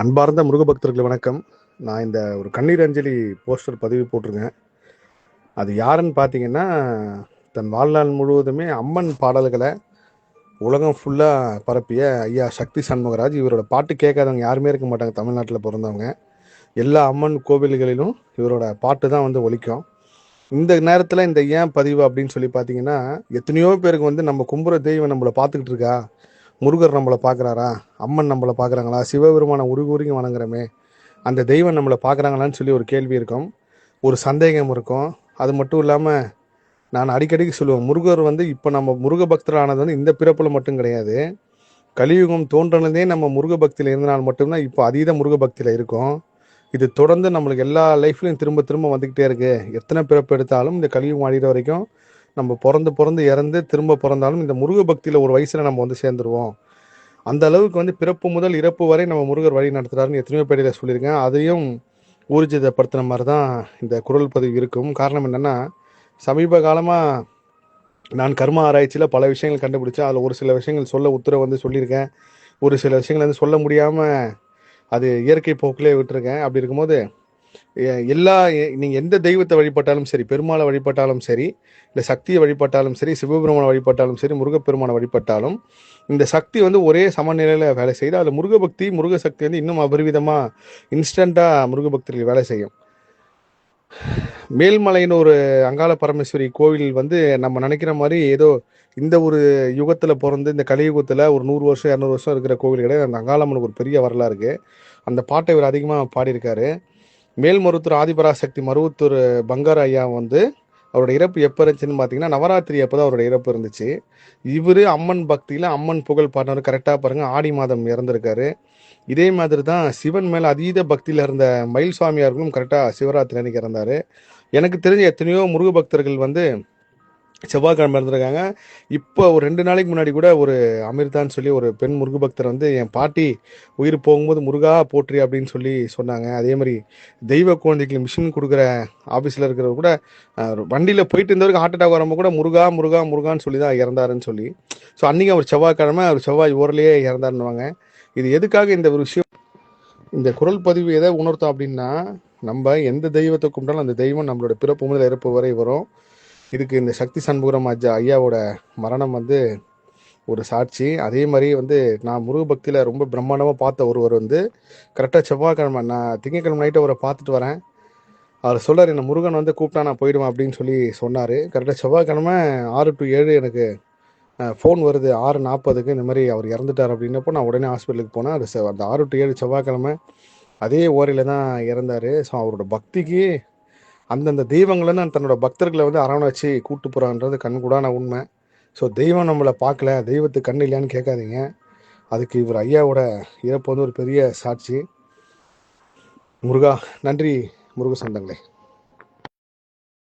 அன்பார்ந்த முருகபக்தர்கள் வணக்கம். நான் இந்த ஒரு கண்ணீர் அஞ்சலி போஸ்டர் பதிவு போட்டிருக்கேன். அது யாருன்னு பார்த்தீங்கன்னா தன் வாழ்நாள் முழுவதுமே அம்மன் பாடல்களை உலகம் ஃபுல்லாக பரப்பிய ஐயா சக்தி சண்முகராஜ். இவரோட பாட்டு கேட்காதவங்க யாருமே இருக்க மாட்டாங்க தமிழ்நாட்டில் பிறந்தவங்க. எல்லா அம்மன் கோவில்களிலும் இவரோட பாட்டு தான் வந்து ஒலிக்கும். இந்த நேரத்தில் இந்த ஏன் பதிவு அப்படின்னு சொல்லி பார்த்தீங்கன்னா எத்தனையோ பேருக்கு வந்து நம்ம கும்புற தெய்வம் நம்மளை பார்த்துக்கிட்டு இருக்கா? முருகர் நம்மளை பார்க்குறாரா? அம்மன் நம்மளை பார்க்குறாங்களா? சிவபெருமான உருகுருங்கி வணங்குறமே. அந்த தெய்வம் நம்மளை பார்க்குறாங்களான்னு சொல்லி ஒரு கேள்வி இருக்கும். ஒரு சந்தேகம் இருக்கும். அது மட்டும் இல்லாமல் நான் அடிக்கடிக்கு சொல்லுவேன் முருகர் வந்து இப்போ நம்ம முருக பக்தர் ஆனது வந்து இந்த பிறப்பில் மட்டும் கிடையாது. கலியுகம் தோன்றினதே நம்ம முருக பக்தியில் இருந்தனால் மட்டும்தான் இப்போ அதீத முருக பக்தியில் இருக்கும். இது தொடர்ந்து நம்மளுக்கு எல்லா லைஃப்லையும் திரும்ப திரும்ப வந்துக்கிட்டே இருக்குது எத்தனை பிறப்பு எடுத்தாலும் இந்த கலியுகம் அழிகிற வரைக்கும் நம்ம பிறந்து பிறந்து இறந்து திரும்ப பிறந்தாலும் இந்த முருக பக்தியில் ஒரு வயசில் நம்ம வந்து சேர்ந்துருவோம். அந்த அளவுக்கு வந்து பிறப்பு முதல் இறப்பு வரை நம்ம முருகர் வழி நடத்துறாருன்னு எத்தனையோ பேரில் சொல்லியிருக்கேன். அதையும் ஊர்ஜிதப்படுத்தின மாதிரி தான் இந்த குரல் பதிவு இருக்கும். காரணம் என்னென்னா சமீப காலமாக நான் கர்ம ஆராய்ச்சியில் பல விஷயங்கள் கண்டுபிடிச்சேன். அதில் ஒரு சில விஷயங்கள் சொல்ல உத்தரவு வந்து சொல்லியிருக்கேன். ஒரு சில விஷயங்கள் வந்து சொல்ல முடியாமல் அது இயற்கை போக்கிலே விட்டுருக்கேன். அப்படி இருக்கும்போது எல்லா நீங்கள் எந்த தெய்வத்தை வழிபட்டாலும் சரி பெருமாளை வழிபட்டாலும் சரி இல்லை சக்தியை வழிபட்டாலும் சரி சிவபெருமானை வழிபட்டாலும் சரி முருகப்பெருமானை வழிபட்டாலும் இந்த சக்தி வந்து ஒரே சமநிலையில் வேலை செய்யுது. அதில் முருகபக்தி முருக சக்தி வந்து இன்னும் அபரிவிதமாக இன்ஸ்டண்ட்டாக முருகபக்தியில் வேலை செய்யும். மேல்மலைன்னு ஒரு அங்காள பரமேஸ்வரி கோவில் வந்து நம்ம நினைக்கிற மாதிரி ஏதோ இந்த ஒரு யுகத்தில் பிறந்து இந்த கலியுகத்தில் ஒரு நூறு வருஷம் இரநூறு வருஷம் இருக்கிற கோவில் கிடையாது அந்த அங்காளம்மனுக்கு ஒரு பெரிய வரலாறு இருக்குது அந்த பாட்டை இவர் அதிகமாக பாடியிருக்காரு. மேல்மருத்தூர் ஆதிபராசக்தி மருவத்தூர் பங்கர் ஐயா வந்து அவரோட இறப்பு எப்போ இருந்துச்சுன்னு பார்த்தீங்கன்னா நவராத்திரி அப்போ தான் அவரோட இறப்பு இருந்துச்சு. இவர் அம்மன் பக்தியில் அம்மன் புகழ் பாடினவர். கரெக்டாக பாருங்கள் ஆடி மாதம் இறந்துருக்காரு. இதே மாதிரி தான் சிவன் மேலே அதீத பக்தியில் இருந்த மயில் சுவாமியார்களும் கரெக்டாக சிவராத்திரி அன்னைக்கு இறந்தார். எனக்கு தெரிஞ்ச எத்தனையோ முருக பக்தர்கள் வந்து செவ்வாய்க்கிழமை இருந்திருக்காங்க இப்போ ஒரு ரெண்டு நாளைக்கு முன்னாடி கூட ஒரு அமிர்தான்னு சொல்லி ஒரு பெண் முருக பக்தர் வந்து என் பாட்டி உயிர் போகும்போது முருகா போற்றி அப்படின்னு சொல்லி சொன்னாங்க. அதே மாதிரி தெய்வ குழந்தைக்கு மிஷின் கொடுக்குற ஆஃபீஸில் இருக்கிறவர் கூட வண்டியில் போயிட்டு இருந்தவருக்கு ஹார்ட் அட்டாக் வரும்போது கூட முருகா முருகா முருகான்னு சொல்லி தான் இறந்தாருன்னு சொல்லி. ஸோ அன்றைக்கி அவர் செவ்வாய்க்கிழமை அவர் செவ்வாய் ஊர்லேயே இறந்தாருன்னுவாங்க. இது எதுக்காக இந்த ஒரு விஷயம்? இந்த குரல் பதிவு எதை உணர்த்தோம் அப்படின்னா நம்ம எந்த தெய்வத்தை கும்பிட்டாலும் அந்த தெய்வம் நம்மளோட பிறப்பு முதல் இறப்பு வரை வரும். இதுக்கு இந்த சக்தி சண்முகரம் அஜா ஐயாவோட மரணம் வந்து ஒரு சாட்சி. அதே மாதிரி வந்து நான் முருக பக்தியில் ரொம்ப பிரம்மாண்டமாக பார்த்த ஒருவர் வந்து கரெக்டாக செவ்வாய்க்கிழமை நான் திங்கக்கிழமை நைட்டு அவரை பார்த்துட்டு வரேன். அவர் சொல்கிறார் என்னை முருகன் வந்து கூப்பிட்டா நான் போயிடுவேன் அப்படின்னு சொல்லி சொன்னார். கரெக்டாக செவ்வாய்க்கிழமை ஆறு டு ஏழு எனக்கு ஃபோன் வருது. ஆறு நாற்பதுக்கு இந்த மாதிரி அவர் இறந்துட்டார் அப்படின்னப்போ நான் உடனே ஹாஸ்பிட்டலுக்கு போனேன். அது அந்த ஆறு டு ஏழு செவ்வாய்க்கிழமை அதே ஓரையில் தான் இறந்தார். ஸோ அவரோட பக்திக்கு அந்தந்த தெய்வங்களை தான் தன்னோட பக்தர்களை வந்து அரவணைச்சு கூட்டு போகிறான்றது கண்கூடான உண்மை. ஸோ தெய்வம் நம்மளை பார்க்கல தெய்வத்துக்கு கண் இல்லையான்னு கேட்காதீங்க. அதுக்கு இவர் ஐயாவோட இறப்பு வந்து ஒரு பெரிய சாட்சி. முருகா நன்றி முருக சொந்தங்களே